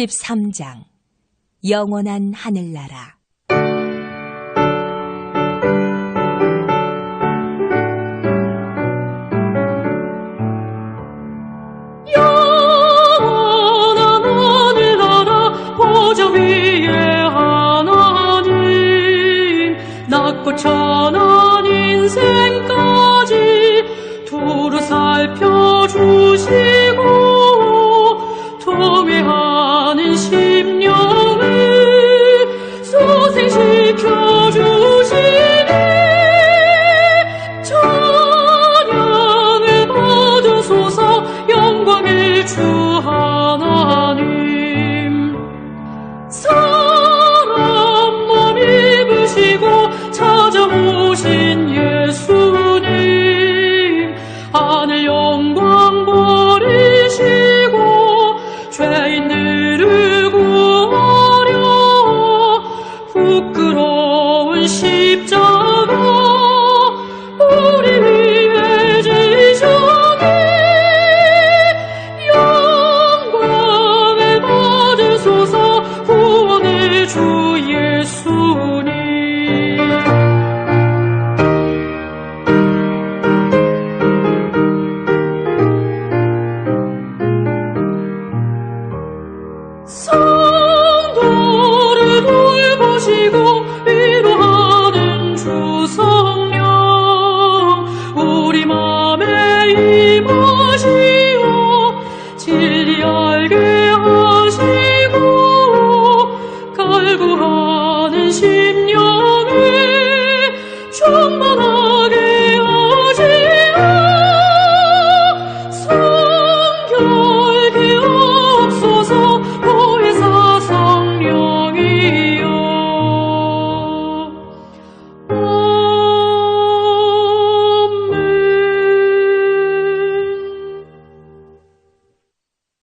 13장. 영원한 하늘나라. 영원한 하늘나라 보좌 위에 하나님. 낮고 찬한 인생까지 두루 살펴주시고 통회 주시니 찬양을 받으소서 영광의 주 하나님. 사람 몸 입으시고 찾아오신 예수님 하늘 영